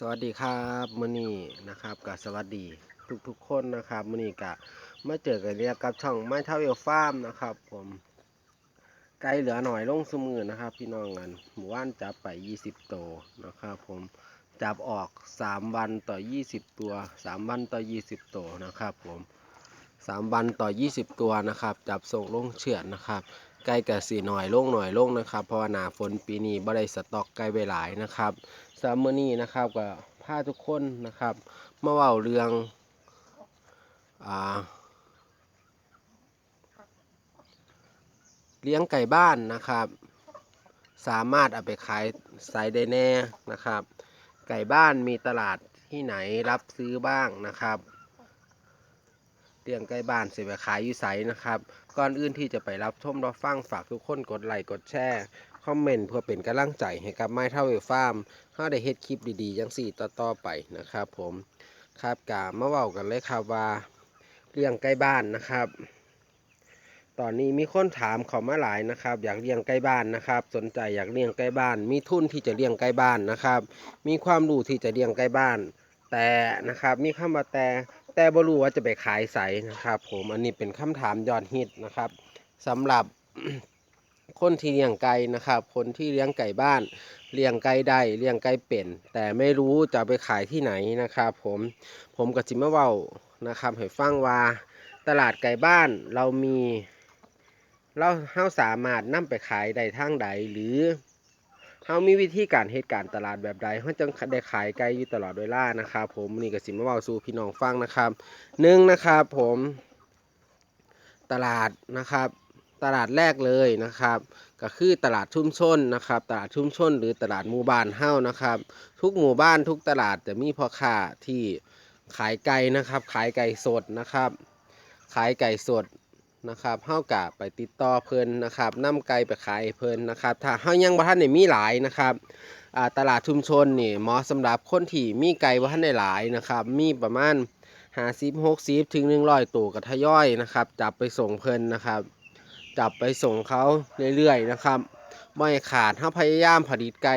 สวัสดีครับมื้อนี้นะครับกับสวัสดีทุกๆคนนะครับมื้อนี้กะมาเจอกันเรียกกับช่องไม้เท่าเอลฟาร์มนะครับ ผมไกลเหลือหน่อยลงสมือนะครับ พี่น้องกันหมู่บ้านจับไป 20 ตัวนะครับ ผมจับออก 3 วันต่อ 20 ตัว 3 วันต่อ 20 ตัวนะครับ ผม 3 วันต่อ 20 ตัวนะครับ จับส่งลงเชือดนะครับ ไก่กับสีหน่อยลงหน่อยลงนะครับ เพราะว่าหนาฝนปีนี้บ่ได้สต็อกไก่ไว้หลายนะครับสามมื้อนี้นะครับก็พาทุกคนนะครับมาเว้าเรื่องอ่าเลี้ยงไก่บ้านนะครับ สามารถเอาไปขายไซได้แน่นะครับ ไก่บ้านมีตลาดที่ไหนรับซื้อบ้างนะครับ เลี้ยงไก่บ้านเสียไปขายอยู่ไสนะครับ ก่อนอื่นที่จะไปรับชมรับฟังฝากทุกคนกดไลค์กดแชร์คอมเมนต์เพื่อเป็นกำลังใจให้กับไม้เท่าเวฟาร์มเฮาได้เฮ็ดคลิปดีๆจังสี่ต่อๆไปนะครับผมครับกามาเว้ากันเลยครับว่าเลี้ยงไก่บ้านนะครับ ตอนนี้มีคนถามเขามาหลายนะครับ อยากเลี้ยงไก่บ้านนะครับ สนใจอยากเลี้ยงไก่บ้าน มีทุนที่จะเลี้ยงไก่บ้านนะครับ มีความรู้ที่จะเลี้ยงไก่บ้าน แต่นะครับ มีคำว่าแต่ แต่บ่รู้ว่าจะไปขายไสนะครับ ผมอันนี้เป็นคำถามยอดฮิตนะครับสำหรับคนที่เลี้ยงไก่นะครับ คนที่เลี้ยงไก่บ้านเลี้ยงไก่ได้เลี้ยงไก่เป็น แต่ไม่รู้จะไปขายที่ไหนนะครับ ผมผมกับจิมาเว้านะครับให้ฟังว่าตลาดไก่บ้านเรามีเราเฮาสามารถนำไปขายได้ทางใดหรือ เฮามีวิธีการเหตุการณ์ตลาดแบบใดเฮาจึงได้ขายไก่อยู่ตลอดเวลานะครับผมนี่ก็สิมาเว้าสู่พี่น้องฟังนะครับหนึ่งนะครับผมตลาดนะครับตลาดแรกเลยนะครับ ก็คือตลาดชุมชนนะครับ ตลาดชุมชน หรือตลาดหมู่บ้านเฮ้านะครับ ทุกหมู่บ้านทุกตลาดจะมีพ่อค้าที่ขายไก่นะครับ ขายไก่สดนะครับ ขายไก่สด นะครับเฮ้ากะไปติดต่อเพิ่นนะครับนำไก่ไปขายเพิ่นนะครับ ถ้าเฮ้ายังบ่ทันได้มีหลายนะครับอ่าตลาดชุมชนนี่เหมาะสำหรับคนที่มีไก่บ่ทันได้หลายนะครับ มีประมาณ50 60ถึง100ตัวก็ทยอยนะครับ จับไปส่งเพิ่นนะครับ จับไปส่งเขาเรื่อยๆนะครับไม่ขาดถ้าพยายามผลิตไก่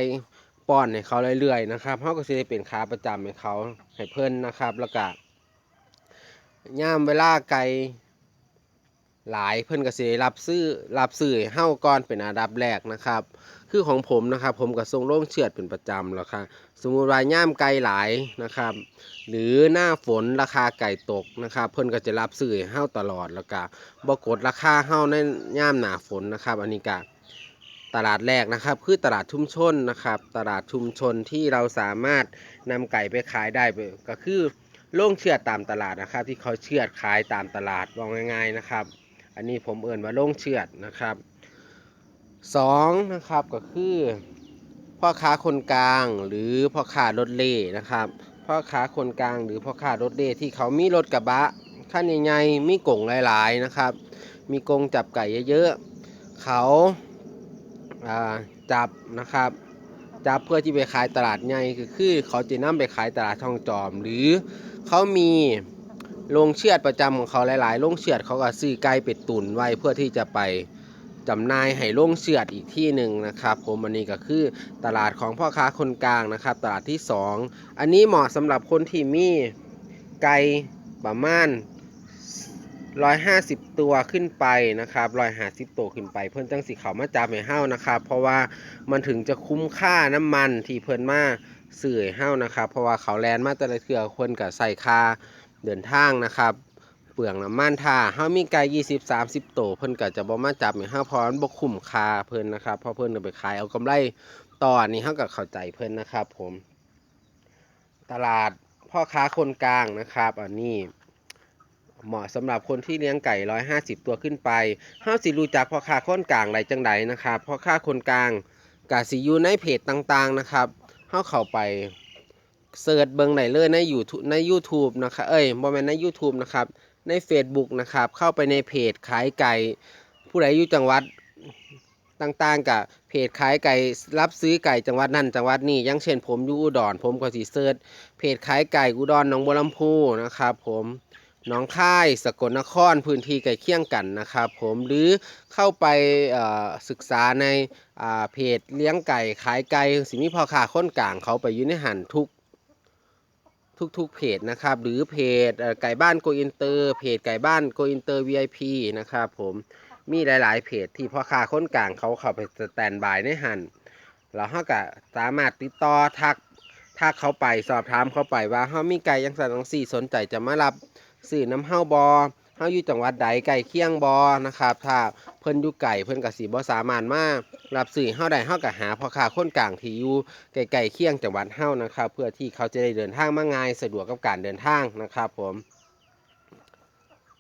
ป้อนให้เขาเรื่อยๆนะครับเขาก็จะได้เป็นค้าประจำให้เขาให้เพิ่นนะครับ แล้วก็ย่ามเวลาไก่ หลายเพิ่นก็สิรับซื้อรับซื้อให้าก่อนเป็นอันดับแรกนะครับ คือของผมนะครับ ผมก็ส่งโรงเชือดเป็นประจำแล้วครับสมมุติว่าย่ามไก่หลายนะครับ หรือหน้าฝนราคาไก่ตกนะครับ เพิ่นก็จะรับซื้อให้าตลอดแล้วก็บกดราคาเฮ้าในย่ามหนาฝนนะครับ อันนี้ก็ตลาดแรกนะครับ คือตลาดชุมชนนะครับ ตลาดชุมชนที่เราสามารถนำไก่ไปขายได้ก็คือโล่งเชือดตามตลาดนะครับ ที่เขาเชือดขายตามตลาดว่าง่าย ๆนะครับ อันนี้ผมเอ่นว่าโล่งเชือดนะครับสองนะครับก็คือพ่อค้าคนกลางหรือพ่อค้ารถเล่นะครับพ่อค้าคนกลางหรือพ่อค้ารถเล่ที่เขามีรถกระบะขั้นใหญ่ๆมีกงหลายๆนะครับ มีกงจับไก่เยอะๆเขาาจับนะครับจับเพื่อที่ไปขายตลาดใหญ่คือคือเขาจะนำไปขายตลาดทองจอม หรือเขามี โรงเชือดประจำของเขาหลายๆโรงเชือดเขาก็ซื้อไก่เป็ดตุนไว้เพื่อที่จะไปจำหน่ายให้โรงเชือดอีกที่หนึ่งนะครับ ผมอันนี้ก็คือตลาดของพ่อค้าคนกลางนะครับ ตลาดที่สองอันนี้เหมาะสำหรับคนที่มีไก่ประมาณร้อยห้าสิบตัวขึ้นไปนะครับร้อยหาสิบตัวขึ้นไป เพิ่อนจังสิเขามาจับให้เฮ้านะครับ เพราะว่ามันถึงจะคุ้มค่าน้ำมันที่เพิ่นมาสื่อให้เฮ้านะครับ เพราะว่าเขาแลนมาแต่ละเทื่อคนกับใส่ค่า เดินทางนะครับ เปลืองน้ำมันท่าเฮามีไก่ยี่สิบสามสิบตัวเพิ่นก็จะบ่มาจับให้เฮาพราะมันบ่คุ้มค่าเพิ่นนะครับเพราะเพิ่นเอาไปขายเอากำไรต่อนนี้เฮาก็เข้าใจเพิ่นนะครับ ผม ตลาดพ่อค้าคนกลางนะครับ อันนี้เหมาะสำหรับคนที่เลี้ยงไก่150ตัวขึ้นไปเฮาสิรู้จักพ่อค้าคนกลางไรจังใดนะครับพ่อค้าคนกลางกาสิอยู่ในเพจต่างๆนะครับเฮาเข้าไป เสิร์ชเบิ่งได้เลยใน YouTube ใน YouTube นะครับเอ้ยบ่แม่นใน YouTube นะครับ ใน Facebook นะครับ เข้าไปในเพจขายไก่ ผู้ใดอยู่จังหวัดต่างๆกับเพจขายไก่รับซื้อไก่จังหวัดนั่นจังหวัดนี้อย่างเช่นผมอยู่อุดรผมก็สิเสิร์ชเพจขายไก่อุดรหนองบัวลำพูนะครับ ผมหนองค่ายสกลนครพื้นที่ใกล้เคียงกันนะครับ ผมหรือเข้าไปศึกษาในเพจเลี้ยงไก่ขายไก่สิมีพ่อค้าคนกลางเขาไปอยู่ในหันทุก ทุกๆเพจนะครับ หรือเพจไก่บ้านโกอินเตอร์เพจไก่บ้านโกอินเตอร์ VIP นะครับผมมีหลาย ๆ เพจที่พ่อค้าคนกลางเขาเข้าไปสแตนบายในหันเราเขาก็สามารถติดต่อทักทักเขาไปสอบถามเขาไปว่าเขามีไก่ยังสันตังสี่สนใจจะมารับสื่อน้ำเฮาบอ เฮาอยู่จังหวัดใดไก่เคียงบอนะครับ ถ้าเพิ่นอยู่ไก่เพิ่นก็สิบ่สามารถมารับสื่อเฮาได้เฮาก็หาพ่อค้าคนกลางที่อยู่ไกลๆเคียงจังหวัดเฮานะครับ เพื่อที่เขาจะได้เดินทางมาง่ายสะดวกกับการเดินทางนะครับผม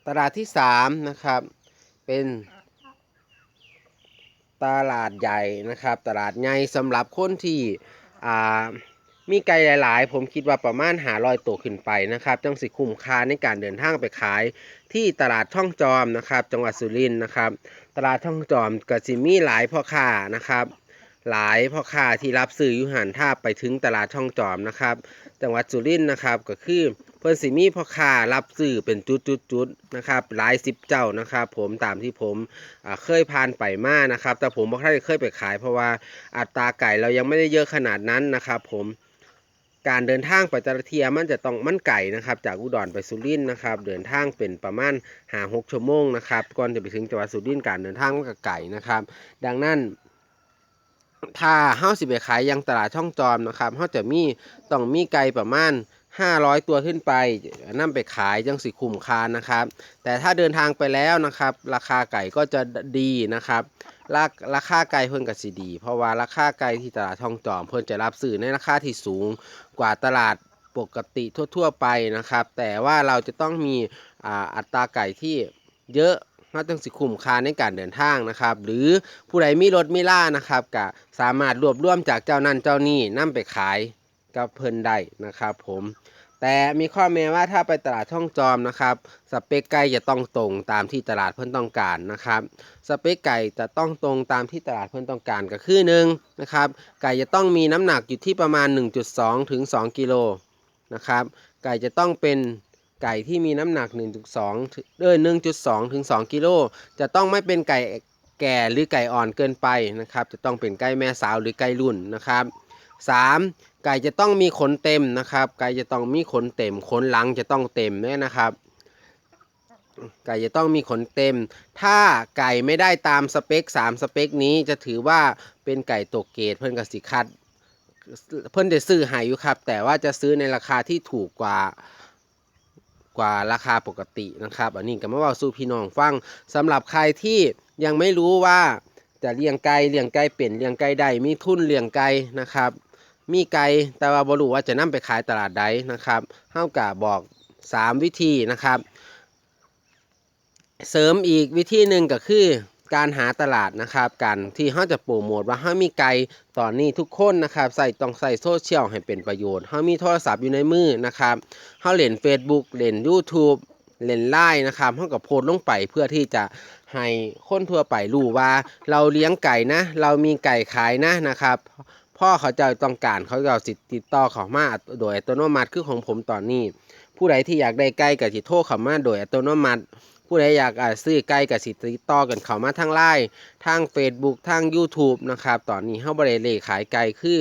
ตลาดที่สามนะครับเป็นตลาดใหญ่นะครับ ตลาดใหญ่สำหรับคนที่อ่า มีไก่หลาย ๆ ผมคิดว่าประมาณหารอยตัวขึ้นไปนะครับจังสิคุ้มค่าในการเดินทางไปขายที่ตลาดช่องจอมนะครับ จังหวัดสุรินทร์นะครับ ตลาดช่องจอมก็สิมีหลายพ่อค้านะครับ หลายพ่อค้าที่รับซื้ออยู่หันท่าไปถึงตลาดช่องจอมนะครับ จังหวัดสุรินทร์นะครับก็คือเพิ่นสิมีพ่อค้ารับซื้อเป็นจุดๆๆนะครับหลายสิบเจ้านะครับ ผมตามที่ผมเคยผ่านไปมานะครับ แต่ผมบ่ค่อยเคยไปขายเพราะว่าอัตราไก่เรายังไม่ได้เยอะขนาดนั้นนะครับ ผม การเดินทางไปแต่ละเทียมันจะต้องมันไก่นะครับ จากอุดรไปสุรินทร์นะครับ เดินทางเป็นประมาณหาหกชั่วโมงนะครับก่อนจะไปถึงจังหวัดสุรินทร์การเดินทางมันก็ไก่นะครับ ดังนั้นถ้าเฮาสิไปขายยังตลาดช่องจอมนะครับเฮาจะมีต้องมีไก่ประมาณ 500 ตัวขึ้นไปนำไปขายจังสิคุ้มค่านะครับ แต่ถ้าเดินทางไปแล้วนะครับ ราคาไก่ก็จะดีนะครับราราคาไก่เพิ่นก็สิดี เพราะว่าราคาไก่ที่ตลาดช่องจอมเพิ่นจะรับซื้อในราคาที่สูงกว่าตลาดปกติทั่ว ๆ ไปนะครับ แต่ว่าเราจะต้องมีอ่าอัตราไก่ที่เยอะเราต้องสิคุ้มค่าในการเดินทางนะครับ หรือผู้ใดมีรถมีล่านะครับก็สามารถรวบรวมจากเจ้านั้นเจ้านี้นำไปขาย กับเพิ่นได้นะครับผมแต่มีข้อแม้ว่าถ้าไปตลาดช่องจอมนะครับ สเปคไก่จะต้องตรงตามที่ตลาดเพิ่นต้องการนะครับ สเปคไก่จะต้องตรงตามที่ตลาดเพิ่นต้องการก็คือหนึ่งนะครับ ไก่จะต้องมีน้ำหนักอยู่ที่ประมาณ 1.2 ถึง 2 กิโลนะครับ ไก่จะต้องเป็นไก่ที่มีน้ำหนัก 1.2ถึงเออ1.2 ถึง 2 กิโลจะต้องไม่เป็นไก่แก่หรือไก่อ่อนเกินไปนะครับ จะต้องเป็นไก่แม่สาวหรือไก่รุ่นนะครับ 3. ไก่จะต้องมีขนเต็มนะครับ ไก่จะต้องมีขนเต็ม ขนหลังจะต้องเต็มด้วยนะครับ ไก่จะต้องมีขนเต็ม ถ้าไก่ไม่ได้ตามสเปค3สเปคนี้จะถือว่าเป็นไก่ตกเกรดเพื่อนกสิคัดเพื่อนจะซื้อหายอยู่ครับ แต่ว่าจะซื้อในราคาที่ถูกกว่ากว่าราคาปกตินะครับ อันนี้ก็มาว่าสู่พี่น้องฟังสำหรับใครที่ยังไม่รู้ว่าจะเลี้ยงไก่เลี้ยงไก่เป็นเลี้ยงไก่ได้มีทุนเลี้ยงไก่นะครับ มีไก่แต่ว่าบ่รู้ว่าจะนำไปขายตลาดใดนะครับเฮากะบอก 3 วิธีนะครับ เสริมอีกวิธีหนึ่งก็คือการหาตลาดนะครับการที่เขาจะโปรโมทว่าเขามีไก่ตอนนี้ทุกคนนะครับใส่ต้องใส่โซเชียลให้เป็นประโยชน์เขามีโทรศัพท์อยู่ในมือนะครับเขาเล่น Facebook เล่น YouTube เล่นไลน์นะครับเขาก็โพสต์ลงไปเพื่อที่จะให้คนทั่วไปรู้ว่า เราเลี้ยงไก่นะ เรามีไก่ขายนะนะครับ พ่อเขาจะต้องการเขาจะเอาสิติดต่อเขามาโดยอัตโนมัติคือของผมตอนนี้ ผู้ใดที่อยากได้ไก่กับสิโทรเขามาโดยอัตโนมัติ ผู้ใดอยากซื้อไก่กับสิติดต่อกันเขามาทางไลน์ทาง Facebook ทาง YouTube นะครับตอนนี้เฮาบ่ได้เลขขายไก่คือ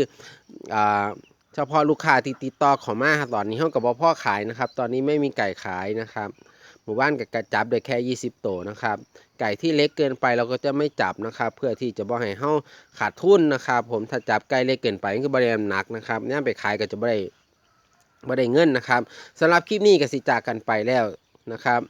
อ่าเฉพาะลูกค้าที่ติดต่อเขามาครับตอนนี้เฮาก็บ่พอขายนะครับ ตอนนี้ไม่มีไก่ขายนะครับ มู่บ้านก็จับได้แค่ 20 ตัวนะครับ ไก่ที่เล็กเกินไปเราก็จะไม่จับนะครับ เพื่อที่จะบ่ให้เฮาขาดทุนนะครับ ผมถ้าจับไก่เล็กเกินไปก็บ่ได้น้ำหนักนะครับเนี่ยไปขายก็จะบ่ได้บ่ได้เงินนะครับสำหรับคลิปนี้ก็สิจากกันไปแล้วนะครับ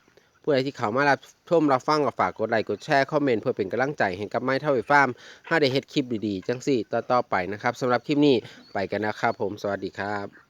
ผู้ใดที่เข้ามารับชมรับฟังก็ฝากกดไลค์กดแชร์คอมเมนต์เพื่อเป็นกำลังใจให้กับไม้เท่าไฟฟาร์มให้ได้เฮ็ดคลิปดีๆ จังสี่ต่อๆไปนะครับสำหรับคลิปนี้ไปกันนะครับผมสวัสดีครับ